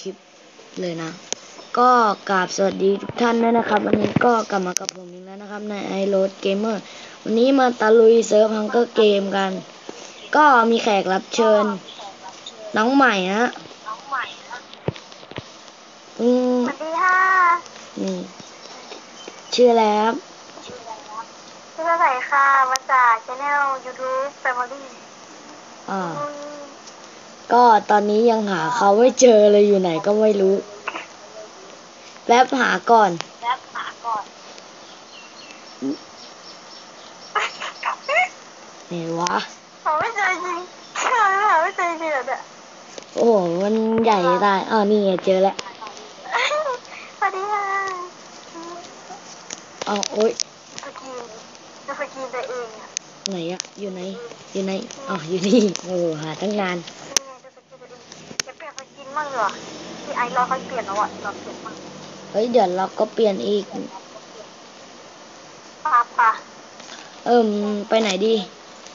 คลิปเลยนะ ก็กราบสวัสดีทุกท่านด้วยนะครับ วันนี้ก็กลับมากับผมอีกแล้วนะครับ ในไอโรดเกมเมอร์วันนี้มาตะลุยเซิร์ฟฮังเกอร์เกมกัน ก็มีแขกรับเชิญ น้องใหม่ฮะอืมสวัสดีค่ะนี่ ชื่ออะไรครับชื่ออะไรค่ะ มาจากช anel YouTube Family อ่า ก็ตอนนี้ยังหาเขาไม่เจอเลยอยู่ไหนก็ไม่รู้แป๊บหาก่อนแล้วหาก่อนไหนวะหาไม่เจอจริงหาหาไม่เจอจริงเหรอเนี่ยโอ้โหมันใหญ่ได้อ้าวนี่ไงเจอแล้วสวัสดีค่ะอ้าวโอ๊ยสกีนจะสกีนตัวเองอะไหนอะอยู่ไหน อยู่ไหน อ๋อ อยู่นี่ โอ้โหหาตั้งนานนี่ไงจะสกีนตัวเองจะเปลี่ยนสกิน มั่งเหรอที่ไอรอเขาเปลี่ยนแล้วอะเราเปลี่ยนมั่งเฮ้ยเดี๋ยวเราก็เปลี่ยนอีก ปาปะเอิ่มไปไหนดี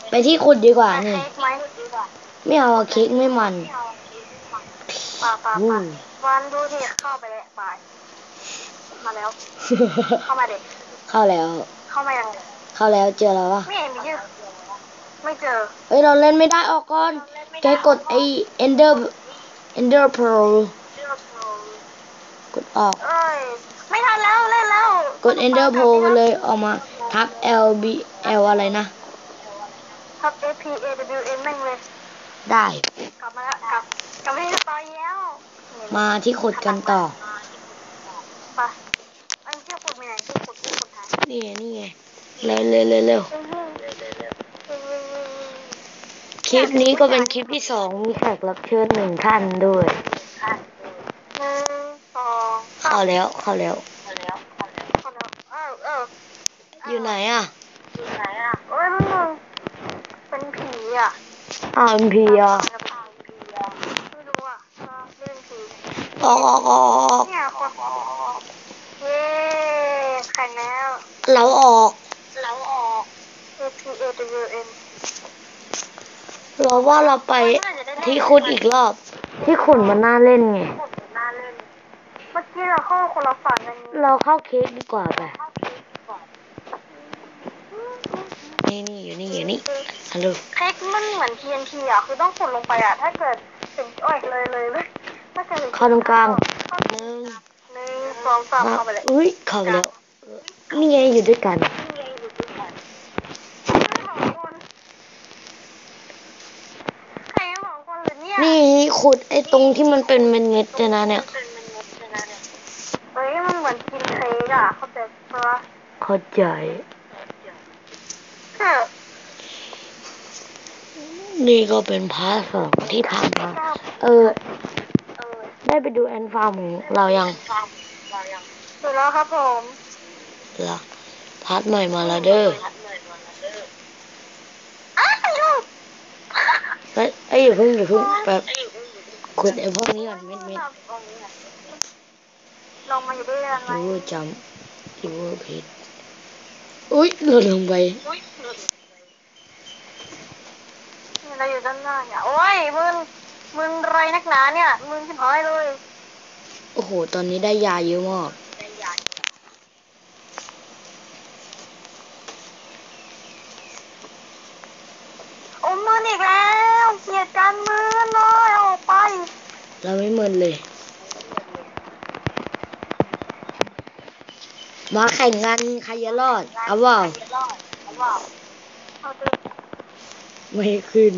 ไปที่ขุดดีกว่าไปนี่ เค้กไหมดีกว่าไม่เอาอะเค้กไม่มันปาปาวู้ ปาวันดูที่เข้าไปแล้วไปมาแล้ว เข้ามาเด็กเข้าแล้ว เข้ามายังเข้าแล้วเจอแล้ววะไม่เห็นมีชื่อไม่เจอ เฮ้ยเราเล่นไม่ได้ออกก่อนแกกดไอ Ender Ender Pro กดออก เอ้ย ไม่ทันแล้วเล่นแล้วกด Ender Pro ไปเลยออกมาทัก L B L อะไรนะ ทับ A P A W N แม่งเลย ได้ กลับมาแล้วกลับกลับมาที่สตอรี่แล้วมาที่ขุดกันต่อ ไปอันที่ขุดมีไหนที่ขุดที่ขุดหายนี่ไงนี่ไงเร็วเร็วเร็วเร็วค ลิปนี้ก็เป็นคลิปที่สองมีแขกรับเชิญหนึ่งท่านด้วยหนึ่งสองเข้าแล้วเข้าแล้วเข้าแล้วเข้าแล้วเออเอออยู่ไหนอะอยู่ไหนอะโอ้ยมึงมึงเป็นผีอะอ้าวพีอะไม่รู้อะเรื่องผีออกออกออกออกเนี่ยคนเย้แข่งแล้ว เราออก เราออก A P A W N เราว่าเราไปที่ขุดอีกรอบ ที่ขุดมันน่าเล่นไงคนน่าเล่นเมื่อกี้เราเข้าคนละฝั่งกันเราเข้าเค้กดีกว่าไปนี่นี่อยู่นี่อยู่นี่ฮัลโหลเค้กมันเหมือน TNT อะ คือต้องขุดลงไปอะ ถ้าเกิดถึงโอ้ยเลยเลยเลยถ้าเกิดถึเข้าตรงกลางเข้าหนึ่งหนึ่งสองสามเข้าไปเลยอุ้ยเข้าไปแล้วนี่ไงอยู่ด้วยกัน ใครสองคนหรือเนี่ย นี่ ขุดไอ้ตรงที่มันเป็นเม็ดเม็ดๆเลยนะเนี่ยเฮ้ยมันเหมือนกินเค้กอะเข้าใจปะเข้าใจเออนี่ก็เป็นพาร์ทสองที่ผ่านมาเออเออ ได้ไปดูแอนฟาร์มของเรายังดูแล้วครับผมเหรอพาร์ทใหม่มาแล้วเด้ออ้าวลูกเฮ้ยเอ้ยอย่าเพิ่งอย่าเพิ่งแบบ ขุดไอ้พวกนี้ก่อนเม็ดเม็ดลงมาอยู่ด้วยกันไหมอีเวอร์จำอีเวอร์เพชอุ้ยหล่นลงไปนี่เราอยู่ด้านหน้าเนี่ยโอ้ยมึนมึนไรนักหนาเนี่ยมึนชิบหายเลยโอ้โห ตอนนี้ได้ยาเยอะมากโอ้มึนอีกแล้วเกลียดการมึนเลยออกไป เราไม่เมินเลยมาแข่งกันใครจะรอดเอาเปล่าเอาดิไม่ขึ้น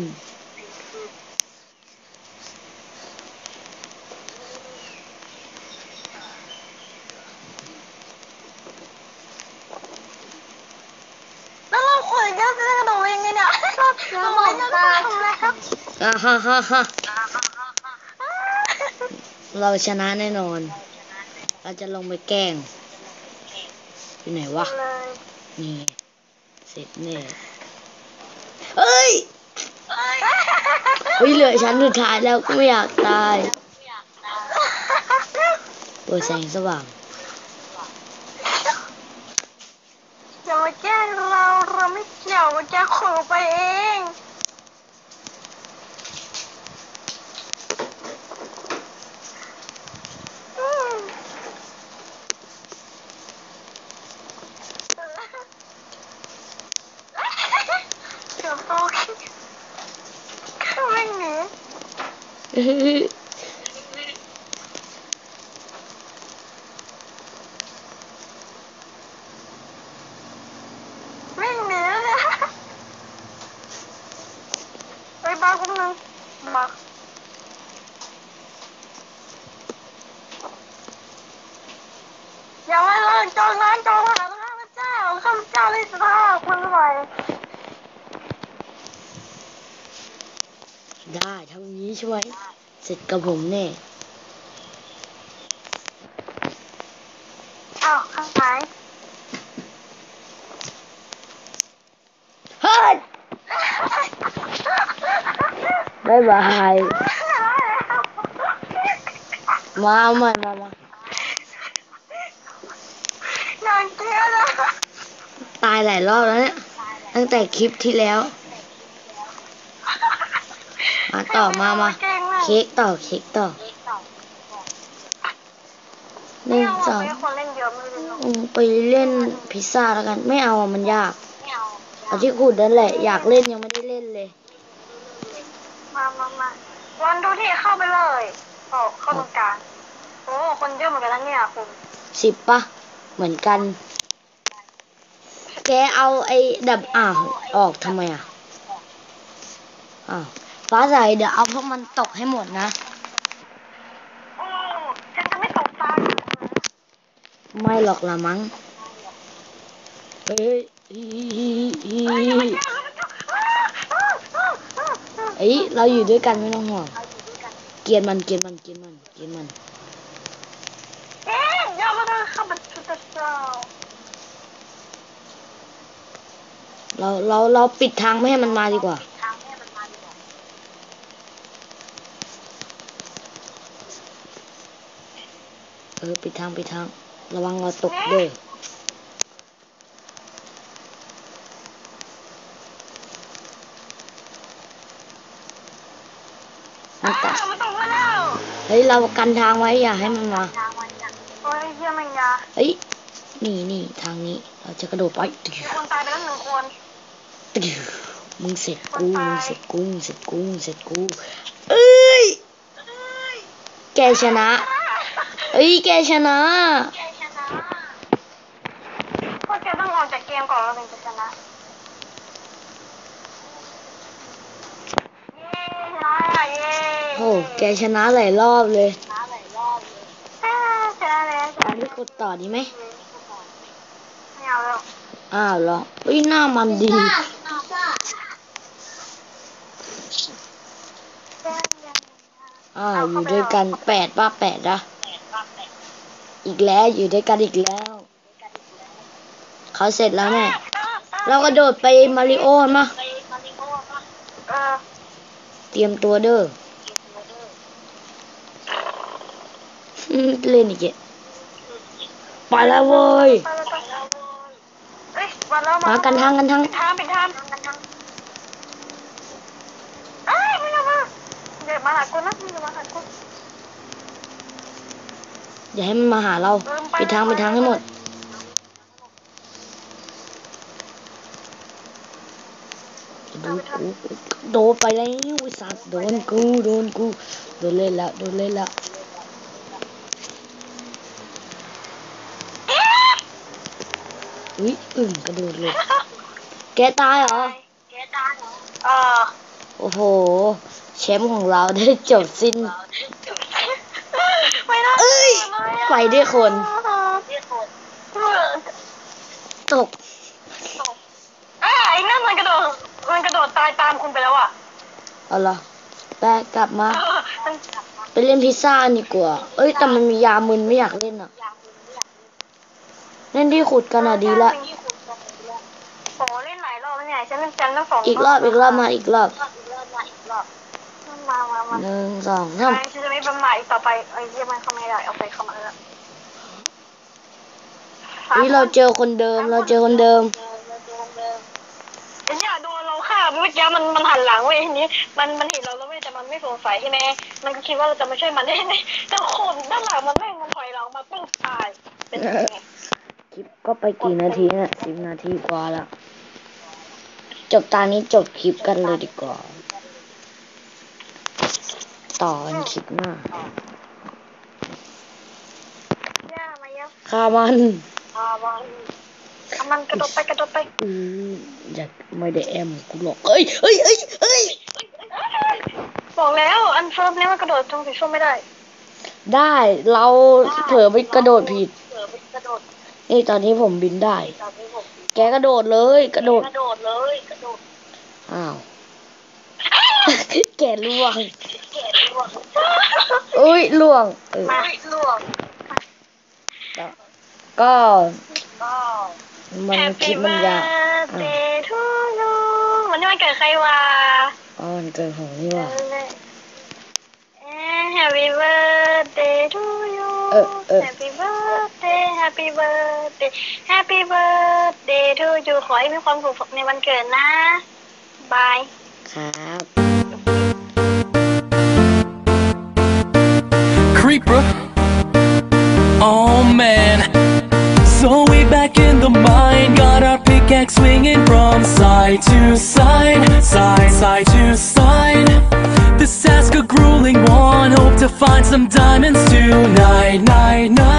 แล้วเราขนกันจะกระโดดยังไงเนี่ยเราไม่ได้ทำแล้วอ่าฮ่าฮ่าฮ่า เราชนะแน่นอน เราจะลงไปแกล้งอยู่ไหนวะเลยนี่ไงเสร็จแน่เอ้ยเฮ้ยเหลือชั้นสุดท้ายแล้วก็ไม่อยากตายเปิดแสงสว่างอย่ามาแกล้งเรา เราไม่เกี่ยวจะขอไปเอง hate. เสร็จกับผมแน่อ้าวข้างไหนเฮ้ยบายบายมาเอาใหม่มามาอย่างเกี้ยนะตายหลายรอบแล้วเนี่ย ตั้งแต่คลิปที่แล้ว มาต่อมามา เก่งมากเค้กต่อเค้กต่อหนึ่งสองไม่คนเล่นเยอะไม่รู้อืมไปเล่นพิซซ่าแล้วกัน ไม่เอาอะมันยากไม่เอาเอาที่ขุดนั่นแหละ อยากเล่นยังไม่ได้เล่นเลย มามามาวันดูที่เข้าไปเลยโอ้เข้าตรงกลางโอ้คนเยอะเหมือนกันนะเนี่ยคุณสิบปะเหมือนกัน แกเอาไอ้ดับอ่าวออกทำไมอะอ้าว ฟ้าใสเดี๋ยวเอาพวกมันตกให้หมดนะโอ้ฉันจะไม่ตกตายไม่หรอกละมั้งเฮ้ยอีอีอีเฮ้ยอย่ามาแกล้งเขาเอ้ยเราอยู่ด้วยกันไม่ต้องห่วงเกลียนมันเกลียนมันเกลียนมันเกลียนมันเอ๊ะอย่ามาเดินเข้ามาชุดเจ้าเราเราเราปิดทางไม่ให้มันมาดีกว่า ทางให้มันมาดีกว่า เออปิดทางปิดทาง ระวังเราตกเด้อมันตะอ้าวมันตกมาแล้วเฮ้ยเรากันทางไว้อย่าให้มันมาทางมันจังโอ้ยเยี่ยมแมงยาเฮ้ยนี่นี่ทางนี้ เราจะกระโดดไปตึ๊มีคนตายไปแล้วหนึ่งคนตึ๊มึงเสร็จกูมึงเสร็จกูมึงเสร็จกูมึงเสร็จกูเอ้ยแกชนะ เอ้ยแกชนะแกชนะ พวกแกต้องออกจากเกมก่อนเราถึงจะชนะเย้ชนะเย้โอ้แกชนะหลายรอบเลยชนะหลายรอบเลยอ่าชนะแล้วชอันะนนี้กดต่อดีไหมไม่เอาแล้วอ้าวเหรอเฮ้ยหน้ามันดี อ่าอยู่ด้วยกันแปดป้าแปดนะ อีกแล้วอยู่ด้วยกันอีกแล้ว เขาเสร็จแล้วแน่เรากระโดดไปมาริโอมาเตรียมตัวเด้อเล่นอีกไปแล้วเว้ยไปแล้วไปแล้วเอ้ยมากันทางกันทางเป็กันทางเอ้ยไม่เอามาเดี๋ยวมาหากูนะเดี๋ยวมาหากู อย่าให้มันมาหาเราปิดทางปิดทางให้หมดโดนกูโดนไปแล้วไอ้สัตว์โดนกูโดนกูโดนเล่นแล้วโดนเล่นแล้วอุ้ยอึ่งกระโดดเลยแกตายเหรอแกตายเหรอเออโอ้โหแชมป์ของเราได้จบสิ้นไม่น่าเอ้ย ไปด้วยคน ตกอะไอ้นั่นมันกระโดด มันกระโดดตายตามคุณไปแล้วอะเอาล่ะแปะกลับมา เออมันไปเล่นพิซซ่าดีกว่า เอ้ย แต่มันมียามึนไม่อยากเล่นอะ เล่นที่ขุดกันอะดีละ โอ้เล่นหลายรอบแล้วเนี่ยฉันเล่นจันทร์ทั้งสองอีกรอบอีกรอบมาอีกรอบ อีกรอบมาอีกรอบ มามามาหนึ่งสองสามไม่ฉันจะไม่ประมาทอีกต่อไปไอ้เยี่ยมันเข้าไม่ได้เอาไปเข้ามาแล้วนี่เราเจอคนเดิม เราเจอคนเดิมไอ้เนี่ยโดนเราฆ่าเมื่อกี้มันมันหันหลังเว้ยทีนี้ มันมันเห็นเราแล้วเว้ยแต่มันไม่สงสัยใช่ไหมมันก็คิดว่าเราจะมาช่วยมันได้ไหมแต่คนด้านหลังมันแม่งมันถอยหลังมาปุ๊บตายเป็นยังไงคลิปก็ไปกี่นาทีเนี่ยสิบนาทีกว่าแล้วจบตอนนี้จบคลิปกันเลยดีกว่า ต่อกันคลิปหน้าย่ามาเยอะฆ่ามันอ่ามันเอามันกระโดดไปกระโดดไปอืมอยากไม่ได้แอมกูหรอกเอ้ยเอ้ยเอ้ยเอ้ยบอกแล้วอันเฟิร์มนี่มันกระโดดตรงสีส้มไม่ได้ ได้เราเผลอไปกระโดดผิดเออไปกระโดดนี่ตอนนี้ผมบินได้ตอนนี้ผมแกกระโดดเลย กระโดด กระโดดเลย กระโดด อ้าว แกล่วงแกะล่วงอุ้ยล่วงเออมาล่วงก็ก็มันคลิปมันยาว Happy birthday to you วันนี้วันเกิดใครวะอ๋อมันเกิดของนี่ว่ะเอ้ย Happy birthday to you เออเออ Happy birthday Happy birthday Happy birthday to you ขอให้มีความสุขในวันเกิดนะ บาย ครับ Side to side, side, side to side. This task a grueling one Hope to find some diamonds tonight, night, night.